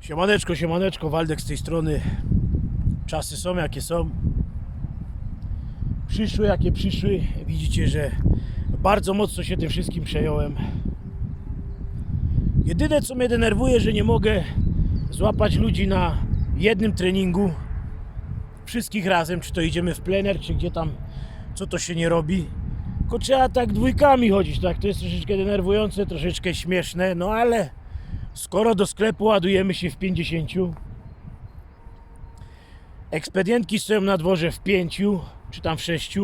Siemaneczko, siemaneczko, Waldek z tej strony. Czasy są jakie są. Przyszły jakie przyszły. Widzicie, że bardzo mocno się tym wszystkim przejąłem. Jedyne co mnie denerwuje, że nie mogę złapać ludzi na jednym treningu. Wszystkich razem, czy to idziemy w plener, czy gdzie tam, co to się nie robi. Tylko trzeba tak dwójkami chodzić, tak? To jest troszeczkę denerwujące, troszeczkę śmieszne, no ale skoro do sklepu ładujemy się w 50, ekspedientki stoją na dworze w 5, czy tam w 6,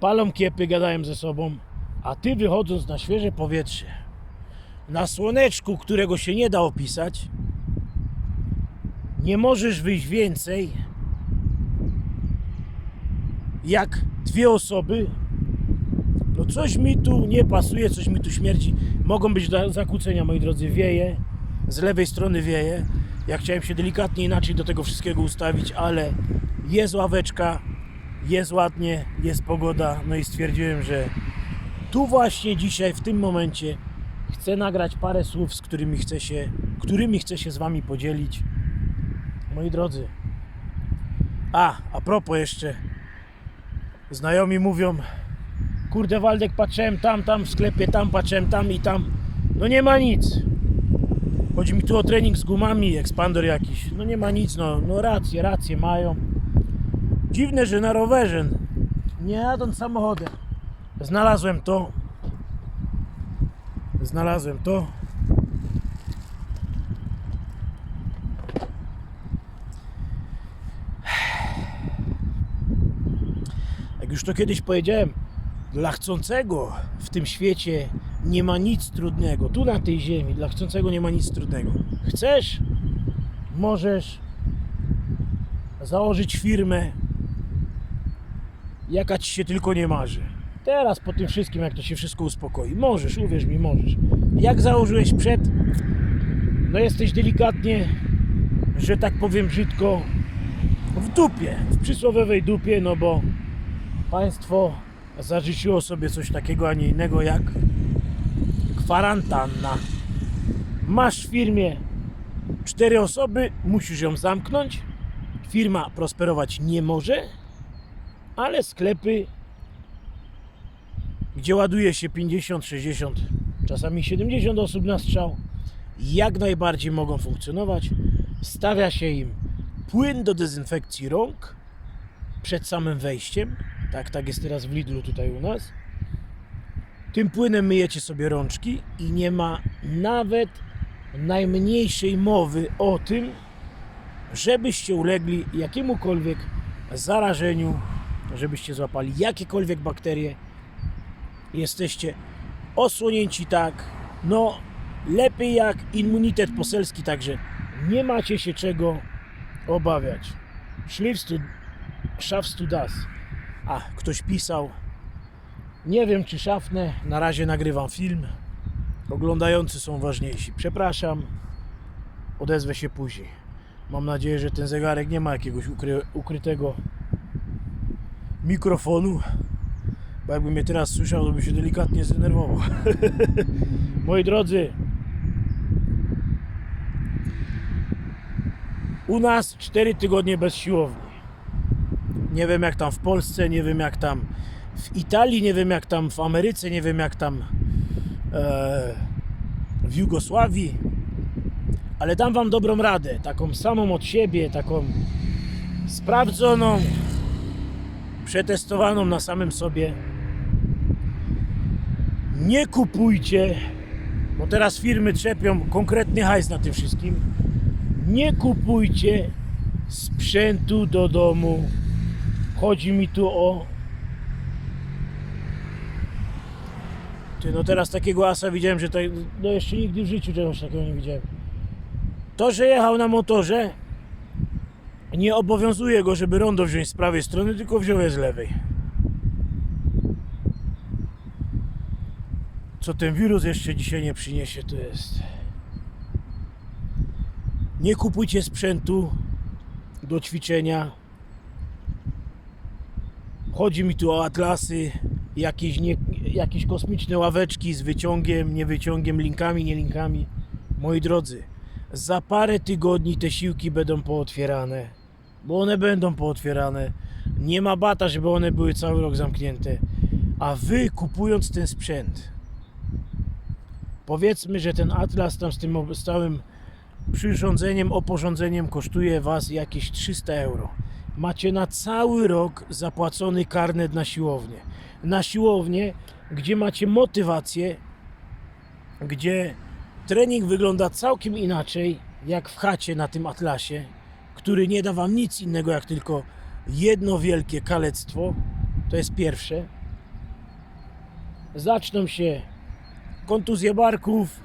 palą kiepy, gadają ze sobą, a ty wychodząc na świeże powietrze, na słoneczku, którego się nie da opisać, nie możesz wyjść więcej jak dwie osoby. No coś mi tu nie pasuje, coś mi tu śmierdzi. Mogą być zakłócenia, moi drodzy. Wieje, z lewej strony wieje. Ja chciałem się delikatnie inaczej do tego wszystkiego ustawić, ale jest ławeczka, jest ładnie, jest pogoda. No i stwierdziłem, że tu właśnie dzisiaj, w tym momencie chcę nagrać parę słów, z którymi chcę się, którymi chcę się z Wami podzielić. Moi drodzy. A, a propos jeszcze. Znajomi mówią, kurde Waldek, patrzyłem tam, tam w sklepie, tam patrzyłem, tam i tam. No nie ma nic. Chodzi mi tu o trening z gumami, ekspandor jakiś. No nie ma nic, no, no rację, rację mają. Dziwne, że na rowerze, nie jadąc samochodem, znalazłem to. Znalazłem to. Jak już to kiedyś powiedziałem, dla chcącego w tym świecie nie ma nic trudnego. Tu na tej ziemi dla chcącego nie ma nic trudnego. Chcesz, możesz założyć firmę, jaka ci się tylko nie marzy. Teraz po tym wszystkim, jak to się wszystko uspokoi, możesz, uwierz mi, możesz. Jak założyłeś przed, no jesteś delikatnie, że tak powiem brzydko, w dupie, w przysłowiowej dupie, no bo państwo zażyczyło sobie coś takiego, a nie innego jak kwarantanna. Masz w firmie cztery osoby, musisz ją zamknąć. Firma prosperować nie może, ale sklepy, gdzie ładuje się 50, 60, czasami 70 osób na strzał, jak najbardziej mogą funkcjonować. Stawia się im płyn do dezynfekcji rąk przed samym wejściem. Tak, tak jest teraz w Lidlu tutaj u nas. Tym płynem myjecie sobie rączki i nie ma nawet najmniejszej mowy o tym, żebyście ulegli jakiemukolwiek zarażeniu, żebyście złapali jakiekolwiek bakterie. Jesteście osłonięci tak, no lepiej jak immunitet poselski, także nie macie się czego obawiać. Schliffst du, schaffst du das? A, ktoś pisał. Nie wiem, czy szafnę. Na razie nagrywam film. Oglądający są ważniejsi. Przepraszam. Odezwę się później. Mam nadzieję, że ten zegarek nie ma jakiegoś ukry, ukrytego mikrofonu. Bo jakby mnie teraz słyszał, to by się delikatnie zdenerwował. Moi drodzy, u nas 4 tygodnie bez siłowni. Nie wiem jak tam w Polsce, nie wiem jak tam w Italii, nie wiem jak tam w Ameryce, nie wiem jak tam e, w Jugosławii, ale dam Wam dobrą radę, taką samą od siebie, taką sprawdzoną, przetestowaną na samym sobie. Nie kupujcie, bo teraz firmy trzepią konkretny hajs na tym wszystkim. Nie kupujcie sprzętu do domu. Chodzi mi tu o. Ty, no teraz takiego asa widziałem, że to, no jeszcze nigdy w życiu czegoś takiego nie widziałem. To, że jechał na motorze, nie obowiązuje go, żeby rondo wziąć z prawej strony, tylko wziął je z lewej. Co ten wirus jeszcze dzisiaj nie przyniesie, to jest. Nie kupujcie sprzętu do ćwiczenia. Chodzi mi tu o atlasy, jakieś, nie, jakieś kosmiczne ławeczki z wyciągiem, nie wyciągiem, linkami, nie linkami. Moi drodzy, Za parę tygodni te siłki będą pootwierane, bo one będą pootwierane. Nie ma bata, żeby one były cały rok zamknięte. A wy kupując ten sprzęt, powiedzmy, że ten Atlas tam z tym stałym przyrządzeniem, oporządzeniem kosztuje was jakieś 300 euro. Macie na cały rok zapłacony karnet na siłownię. Na siłownię, gdzie macie motywację, gdzie trening wygląda całkiem inaczej, jak w chacie na tym Atlasie, który nie da wam nic innego, jak tylko jedno wielkie kalectwo. To jest pierwsze. Zaczną się kontuzje barków,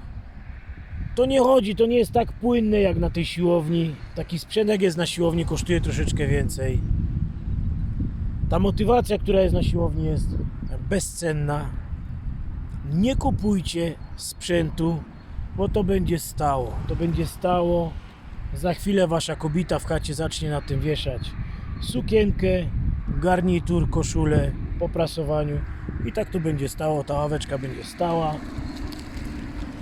to nie chodzi, to nie jest tak płynne jak na tej siłowni. Taki sprzęt jest na siłowni kosztuje troszeczkę więcej. Ta motywacja, która jest na siłowni jest bezcenna. Nie kupujcie sprzętu, bo to będzie stało. To będzie stało. Za chwilę wasza kobita w chacie zacznie na tym wieszać sukienkę, garnitur, koszulę po prasowaniu i tak to będzie stało. Ta ławeczka będzie stała.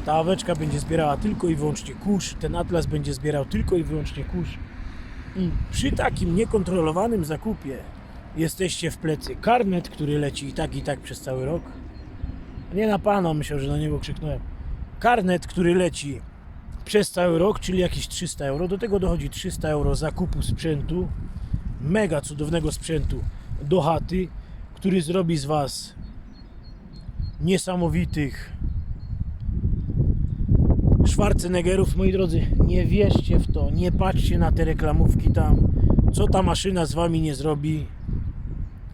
Ta ławeczka będzie zbierała tylko i wyłącznie kurz, ten atlas będzie zbierał tylko i wyłącznie kurz. I przy takim niekontrolowanym zakupie jesteście w plecy karnet, który leci i tak i tak przez cały rok. Nie na pana, myślał, że na niego krzyknąłem. Karnet, który leci przez cały rok, czyli jakieś 300 euro. Do tego dochodzi 300 euro zakupu sprzętu, mega cudownego sprzętu do chaty, który zrobi z Was niesamowitych Schwarzeneggerów, moi drodzy, nie wierzcie w to, nie patrzcie na te reklamówki tam, co ta maszyna z wami nie zrobi,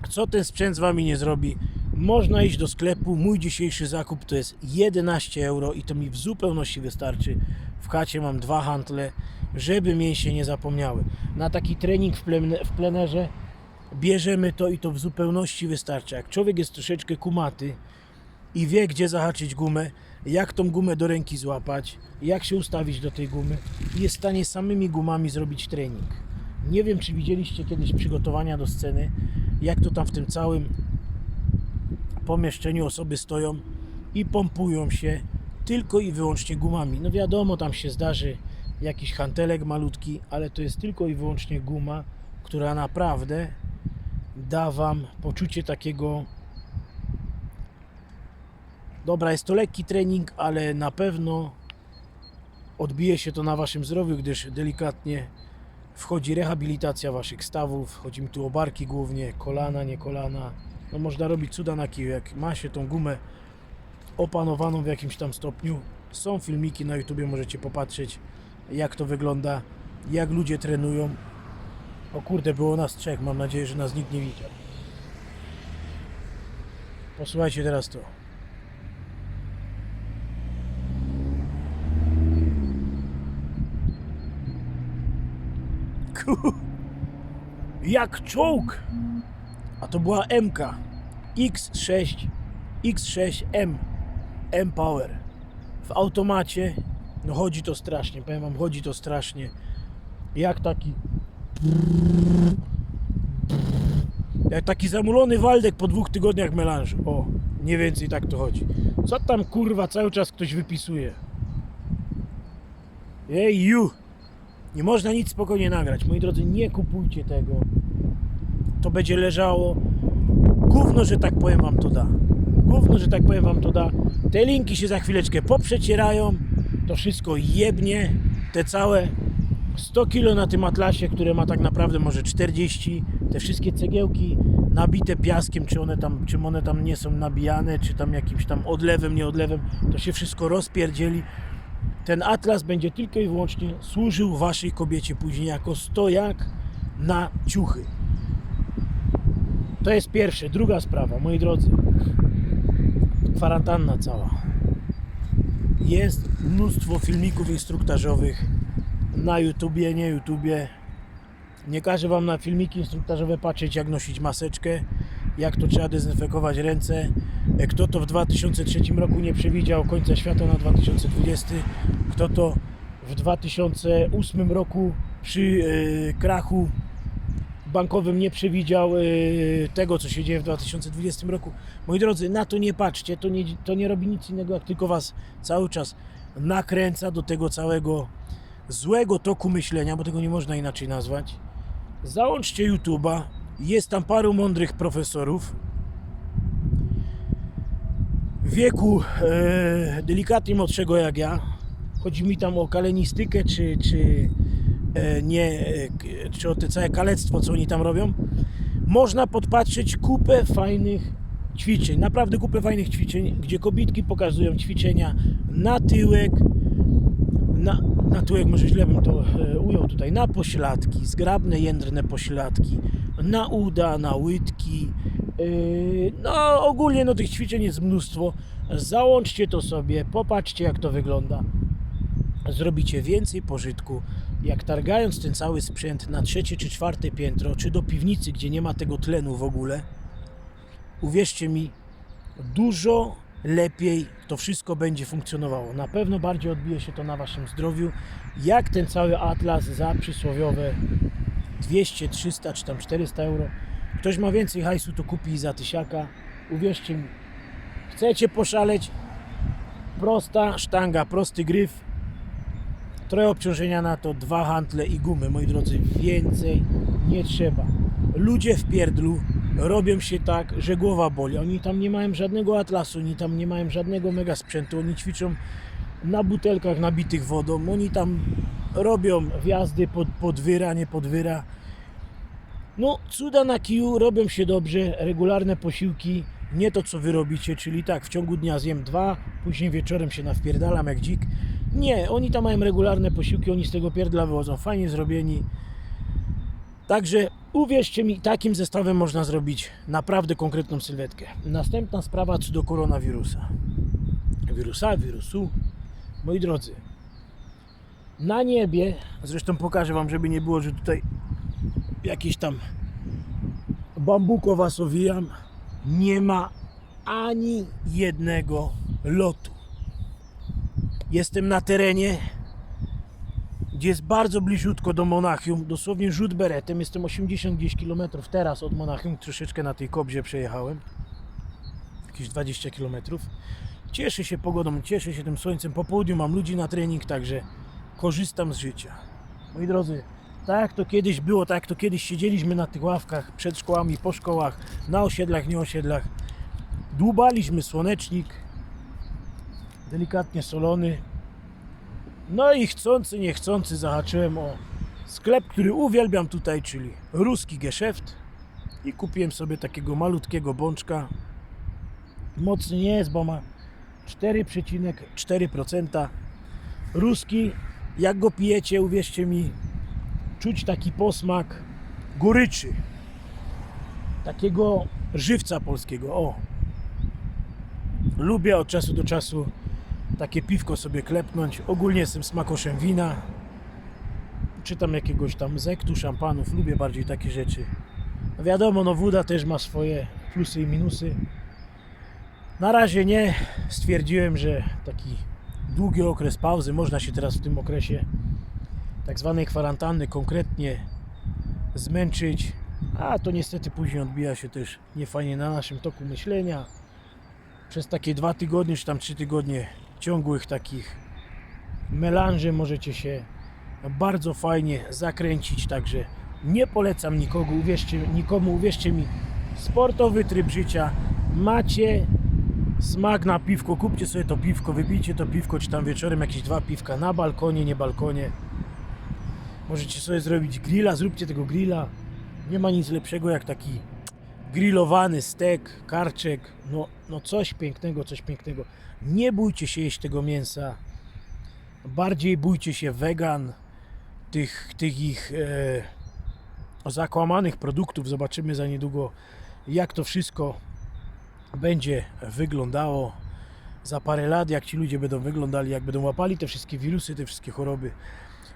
co ten sprzęt z wami nie zrobi. Można iść do sklepu, mój dzisiejszy zakup to jest 11 euro i to mi w zupełności wystarczy. W chacie mam dwa hantle, żeby mięśnie nie zapomniały. Na taki trening w, plen- w plenerze bierzemy to i to w zupełności wystarczy. Jak człowiek jest troszeczkę kumaty, i wie, gdzie zahaczyć gumę, jak tą gumę do ręki złapać, jak się ustawić do tej gumy i jest w stanie samymi gumami zrobić trening. Nie wiem, czy widzieliście kiedyś przygotowania do sceny, jak to tam w tym całym pomieszczeniu osoby stoją i pompują się tylko i wyłącznie gumami. No wiadomo, tam się zdarzy jakiś hantelek malutki, ale to jest tylko i wyłącznie guma, która naprawdę da Wam poczucie takiego Dobra, jest to lekki trening, ale na pewno odbije się to na Waszym zdrowiu, gdyż delikatnie wchodzi rehabilitacja Waszych stawów. Chodzi mi tu o barki głównie, kolana, nie kolana. No można robić cuda na kiju, jak ma się tą gumę opanowaną w jakimś tam stopniu. Są filmiki na YouTubie, możecie popatrzeć jak to wygląda, jak ludzie trenują. O kurde, było nas trzech, mam nadzieję, że nas nikt nie widział. Posłuchajcie teraz to. Ku- Jak czołg! A to była MK X6 X6M M. Power w automacie no chodzi to strasznie, powiem wam, chodzi to strasznie. Jak taki jak taki zamulony Waldek po dwóch tygodniach melanżu o, mniej więcej tak to chodzi. Co tam kurwa cały czas ktoś wypisuje? Ej, you! Nie można nic spokojnie nagrać. Moi drodzy, nie kupujcie tego. To będzie leżało. Gówno, że tak powiem wam to da. Gówno, że tak powiem wam to da. Te linki się za chwileczkę poprzecierają. To wszystko jebnie. Te całe 100 kilo na tym atlasie, które ma tak naprawdę może 40. Te wszystkie cegiełki nabite piaskiem, czy one tam, czym one tam nie są nabijane, czy tam jakimś tam odlewem, nie odlewem, to się wszystko rozpierdzieli ten atlas będzie tylko i wyłącznie służył waszej kobiecie później jako stojak na ciuchy. To jest pierwsze. Druga sprawa, moi drodzy. Kwarantanna cała. Jest mnóstwo filmików instruktażowych na YouTubie, nie YouTubie. Nie każę wam na filmiki instruktażowe patrzeć, jak nosić maseczkę, jak to trzeba dezynfekować ręce. Kto to w 2003 roku nie przewidział końca świata na 2020, kto to w 2008 roku przy e, krachu bankowym nie przewidział e, tego, co się dzieje w 2020 roku. Moi drodzy, na to nie patrzcie, to nie, to nie robi nic innego, jak tylko was cały czas nakręca do tego całego złego toku myślenia, bo tego nie można inaczej nazwać, załączcie YouTube'a. Jest tam paru mądrych profesorów. Wieku e, delikatnie młodszego jak ja. Chodzi mi tam o kalenistykę, czy, czy e, nie, e, czy o te całe kalectwo, co oni tam robią. Można podpatrzeć kupę fajnych ćwiczeń, naprawdę kupę fajnych ćwiczeń, gdzie kobitki pokazują ćwiczenia na tyłek, na, na tyłek może źle bym to e, ujął tutaj, na pośladki, zgrabne jędrne pośladki, na uda, na łydki, yy, no ogólnie no tych ćwiczeń jest mnóstwo, załączcie to sobie, popatrzcie jak to wygląda, zrobicie więcej pożytku, jak targając ten cały sprzęt na trzecie czy czwarte piętro, czy do piwnicy, gdzie nie ma tego tlenu w ogóle, uwierzcie mi, dużo lepiej to wszystko będzie funkcjonowało. Na pewno bardziej odbije się to na Waszym zdrowiu, jak ten cały atlas za przysłowiowe 200, 300 czy tam 400 euro. Ktoś ma więcej hajsu, to kupi za tysiaka. Uwierzcie mi, chcecie poszaleć, prosta sztanga, prosty gryf, trochę obciążenia na to, dwa hantle i gumy, moi drodzy, więcej nie trzeba. Ludzie w pierdlu robią się tak, że głowa boli. Oni tam nie mają żadnego atlasu, oni tam nie mają żadnego mega sprzętu, oni ćwiczą na butelkach nabitych wodą, oni tam robią wjazdy pod, pod wyra, nie pod wyra. No, cuda na kiju robią się dobrze, regularne posiłki, nie to co wy robicie, czyli tak, w ciągu dnia zjem dwa, później wieczorem się nawpierdalam jak dzik. Nie, oni tam mają regularne posiłki, oni z tego pierdla wychodzą, fajnie zrobieni. Także uwierzcie mi, takim zestawem można zrobić naprawdę konkretną sylwetkę. Następna sprawa co do koronawirusa. Wirusa, wirusu. Moi drodzy, na niebie, zresztą pokażę Wam, żeby nie było, że tutaj jakieś tam bambuko Was owijam, nie ma ani jednego lotu. Jestem na terenie, gdzie jest bardzo bliziutko do Monachium, dosłownie rzut beretem. Jestem 80 gdzieś kilometrów teraz od Monachium, troszeczkę na tej kobzie przejechałem, jakieś 20 kilometrów. Cieszę się pogodą, cieszę się tym słońcem. Po południu mam ludzi na trening, także korzystam z życia. Moi drodzy, tak jak to kiedyś było, tak jak to kiedyś siedzieliśmy na tych ławkach przed szkołami, po szkołach, na osiedlach, nie osiedlach. Dłubaliśmy słonecznik, delikatnie solony. No i chcący, niechcący zahaczyłem o sklep, który uwielbiam tutaj, czyli ruski Geschäft. I kupiłem sobie takiego malutkiego bączka. Mocny nie jest, bo ma 4,4%. Ruski, jak go pijecie, uwierzcie mi, czuć taki posmak goryczy. Takiego żywca polskiego. O. Lubię od czasu do czasu takie piwko sobie klepnąć. Ogólnie jestem smakoszem wina. Czy tam jakiegoś tam zektu, szampanów. Lubię bardziej takie rzeczy. No wiadomo, no woda też ma swoje plusy i minusy. Na razie nie. Stwierdziłem, że taki długi okres pauzy, można się teraz w tym okresie tak zwanej kwarantanny konkretnie zmęczyć, a to niestety później odbija się też niefajnie na naszym toku myślenia. Przez takie dwa tygodnie, czy tam trzy tygodnie ciągłych takich melanży możecie się bardzo fajnie zakręcić, także nie polecam nikogo, uwierzcie, nikomu, uwierzcie mi, sportowy tryb życia, macie smak na piwko, kupcie sobie to piwko, wypijcie to piwko, czy tam wieczorem jakieś dwa piwka na balkonie, nie balkonie. Możecie sobie zrobić grilla, zróbcie tego grilla. Nie ma nic lepszego jak taki grillowany stek, karczek, no, no coś pięknego, coś pięknego. Nie bójcie się jeść tego mięsa. Bardziej bójcie się wegan, tych, tych ich e, zakłamanych produktów. Zobaczymy za niedługo, jak to wszystko będzie wyglądało za parę lat, jak ci ludzie będą wyglądali, jak będą łapali te wszystkie wirusy, te wszystkie choroby.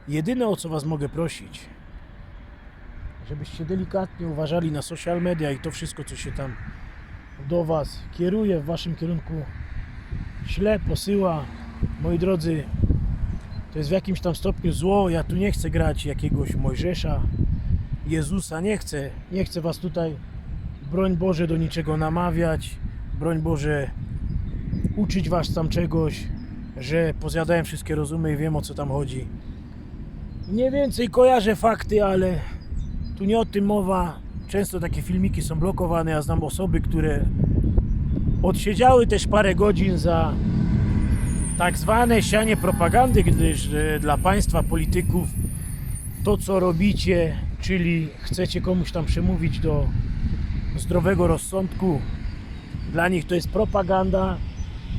Jedyne o co Was mogę prosić, żebyście delikatnie uważali na social media i to wszystko, co się tam do Was kieruje w Waszym kierunku, źle posyła. Moi drodzy, to jest w jakimś tam stopniu zło. Ja tu nie chcę grać jakiegoś Mojżesza, Jezusa, nie chcę. Nie chcę Was tutaj, broń Boże, do niczego namawiać. Broń Boże, uczyć Was tam czegoś, że pozjadałem wszystkie rozumy i wiem o co tam chodzi. Mniej więcej kojarzę fakty, ale tu nie o tym mowa. Często takie filmiki są blokowane. Ja znam osoby, które odsiedziały też parę godzin za tak zwane sianie propagandy, gdyż e, dla państwa polityków to co robicie, czyli chcecie komuś tam przemówić do zdrowego rozsądku, dla nich to jest propaganda,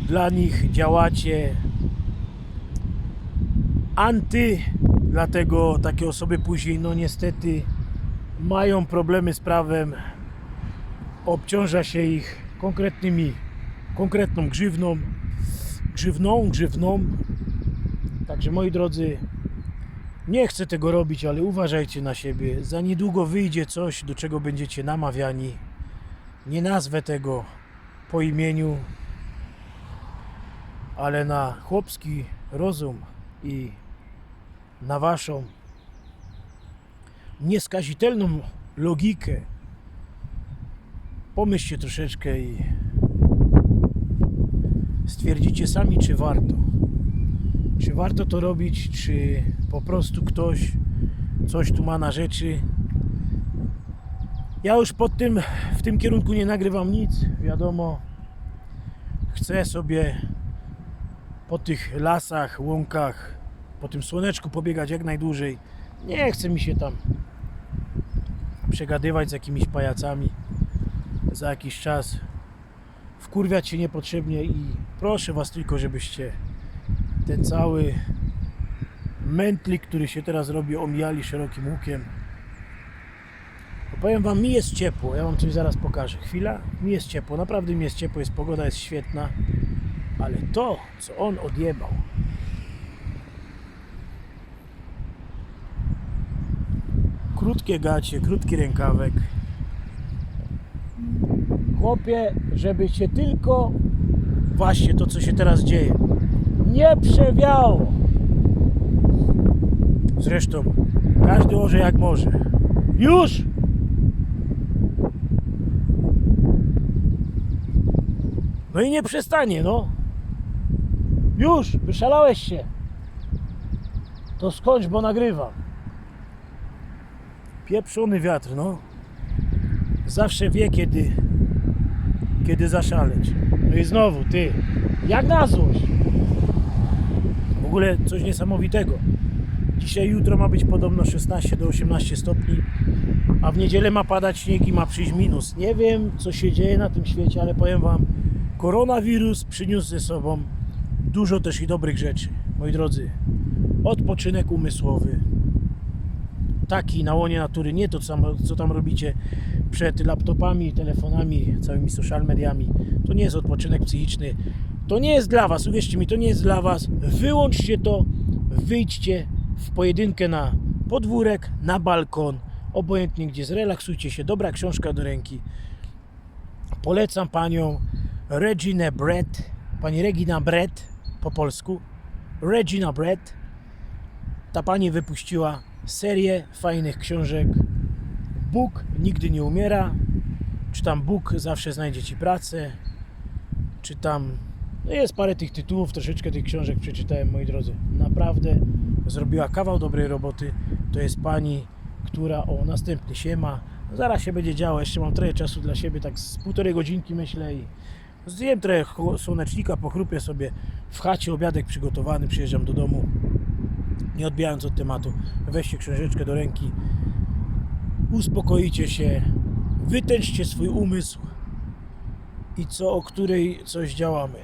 dla nich działacie anty, dlatego takie osoby później, no niestety, mają problemy z prawem, obciąża się ich konkretnymi, konkretną grzywną, grzywną, grzywną. Także moi drodzy, nie chcę tego robić, ale uważajcie na siebie. Za niedługo wyjdzie coś, do czego będziecie namawiani. Nie nazwę tego po imieniu, ale na chłopski rozum i na waszą nieskazitelną logikę pomyślcie troszeczkę i stwierdzicie sami, czy warto. Czy warto to robić, czy po prostu ktoś coś tu ma na rzeczy. Ja już pod tym, w tym kierunku nie nagrywam nic, wiadomo. Chcę sobie po tych lasach, łąkach, po tym słoneczku pobiegać jak najdłużej. Nie chce mi się tam przegadywać z jakimiś pajacami za jakiś czas. Wkurwiać się niepotrzebnie i proszę Was tylko, żebyście ten cały mętlik, który się teraz robi, omijali szerokim łukiem. Powiem Wam, mi jest ciepło, ja Wam coś zaraz pokażę. Chwila, mi jest ciepło, naprawdę mi jest ciepło, jest pogoda, jest świetna, ale to, co on odjebał, krótkie gacie, krótki rękawek. Chłopie, żeby się tylko właśnie to, co się teraz dzieje, nie przewiało. Zresztą każdy orze jak może. Już! No i nie przestanie, no. Już, wyszalałeś się. To skończ, bo nagrywam. Pieprzony wiatr, no. Zawsze wie, kiedy, kiedy zaszaleć. No i znowu, ty, jak na złość. W ogóle coś niesamowitego. Dzisiaj, jutro ma być podobno 16 do 18 stopni, a w niedzielę ma padać śnieg i ma przyjść minus. Nie wiem, co się dzieje na tym świecie, ale powiem Wam, koronawirus przyniósł ze sobą dużo też i dobrych rzeczy. Moi drodzy, odpoczynek umysłowy, taki na łonie natury, nie to co tam, co tam robicie przed laptopami, telefonami, całymi social mediami. To nie jest odpoczynek psychiczny. To nie jest dla Was, uwierzcie mi, to nie jest dla Was. Wyłączcie to, wyjdźcie w pojedynkę na podwórek, na balkon, obojętnie gdzie, zrelaksujcie się, dobra książka do ręki. Polecam Panią Reginę Brett, Pani Regina Brett po polsku. Regina Brett. Ta Pani wypuściła serię fajnych książek. Bóg nigdy nie umiera. Czy tam Bóg zawsze znajdzie Ci pracę. Czy tam no jest parę tych tytułów, troszeczkę tych książek przeczytałem, moi drodzy. Naprawdę zrobiła kawał dobrej roboty. To jest pani, która o następny się ma. Zaraz się będzie działo, jeszcze mam trochę czasu dla siebie, tak z półtorej godzinki myślę i zjem trochę słonecznika, pochrupię sobie w chacie, obiadek przygotowany, przyjeżdżam do domu. Nie odbijając od tematu, weźcie książeczkę do ręki, uspokoicie się, wytężcie swój umysł i co o której coś działamy.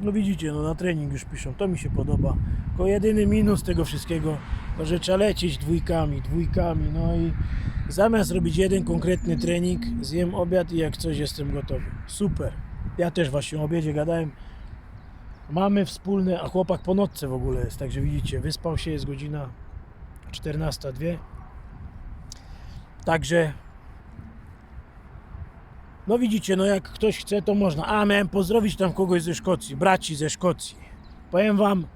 No widzicie, no na trening już piszą, to mi się podoba. Tylko jedyny minus tego wszystkiego, to że trzeba lecieć dwójkami, dwójkami, no i zamiast robić jeden konkretny trening, zjem obiad i jak coś jestem gotowy. Super. Ja też właśnie o obiedzie gadałem. Mamy wspólne, a chłopak po nocce w ogóle jest, także widzicie, wyspał się, jest godzina 14.02. Także no widzicie, no jak ktoś chce, to można. A, miałem pozdrowić tam kogoś ze Szkocji, braci ze Szkocji. Powiem wam,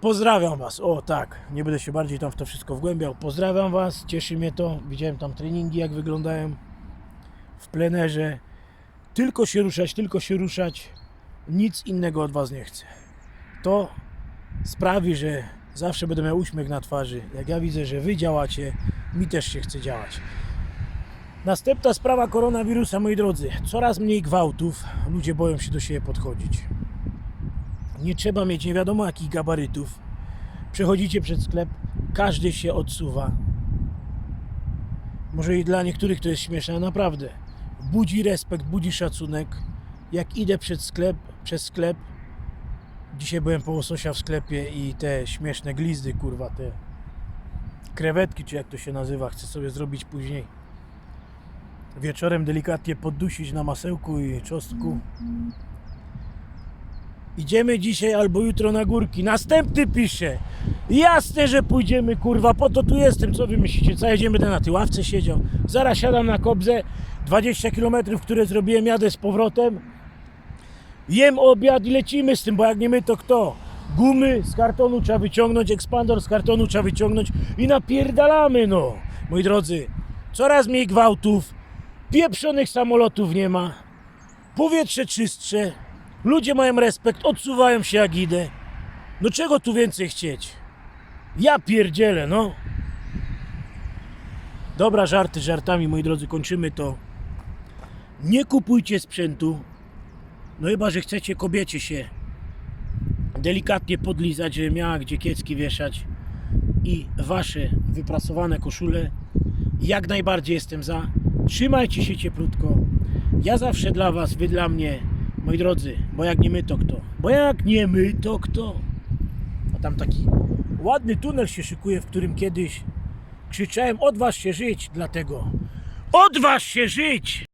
pozdrawiam was. O tak, nie będę się bardziej tam w to wszystko wgłębiał. Pozdrawiam was, cieszy mnie to. Widziałem tam treningi, jak wyglądają w plenerze. Tylko się ruszać, tylko się ruszać. Nic innego od was nie chcę. To sprawi, że Zawsze będę miał uśmiech na twarzy. Jak ja widzę, że wy działacie, mi też się chce działać. Następna sprawa koronawirusa, moi drodzy. Coraz mniej gwałtów. Ludzie boją się do siebie podchodzić. Nie trzeba mieć nie wiadomo jakich gabarytów. Przechodzicie przed sklep, każdy się odsuwa. Może i dla niektórych to jest śmieszne, naprawdę. Budzi respekt, budzi szacunek. Jak idę przed sklep, przez sklep, dzisiaj byłem po łososia w sklepie i te śmieszne glizdy, kurwa, te krewetki, czy jak to się nazywa, chcę sobie zrobić później. Wieczorem delikatnie poddusić na masełku i czosnku. Idziemy dzisiaj albo jutro na górki. Następny pisze. Jasne, że pójdziemy, kurwa, po to tu jestem. Co wy myślicie? Co jedziemy na tej ławce siedział? Zaraz siadam na kobzę. 20 km, które zrobiłem, jadę z powrotem. Jem obiad i lecimy z tym, bo jak nie my, to kto? Gumy z kartonu trzeba wyciągnąć, ekspandor z kartonu trzeba wyciągnąć i napierdalamy, no. Moi drodzy, coraz mniej gwałtów, pieprzonych samolotów nie ma, powietrze czystsze, ludzie mają respekt, odsuwają się jak idę. No czego tu więcej chcieć? Ja pierdzielę, no. Dobra, żarty żartami, moi drodzy, kończymy to. Nie kupujcie sprzętu, no chyba, że chcecie kobiecie się delikatnie podlizać, żeby miała gdzie kiecki wieszać i wasze wyprasowane koszule jak najbardziej jestem za. Trzymajcie się cieplutko. Ja zawsze dla was, wy dla mnie, moi drodzy, bo jak nie my, to kto? Bo jak nie my, to kto? A tam taki ładny tunel się szykuje, w którym kiedyś krzyczałem odważ się żyć, dlatego odważ się żyć!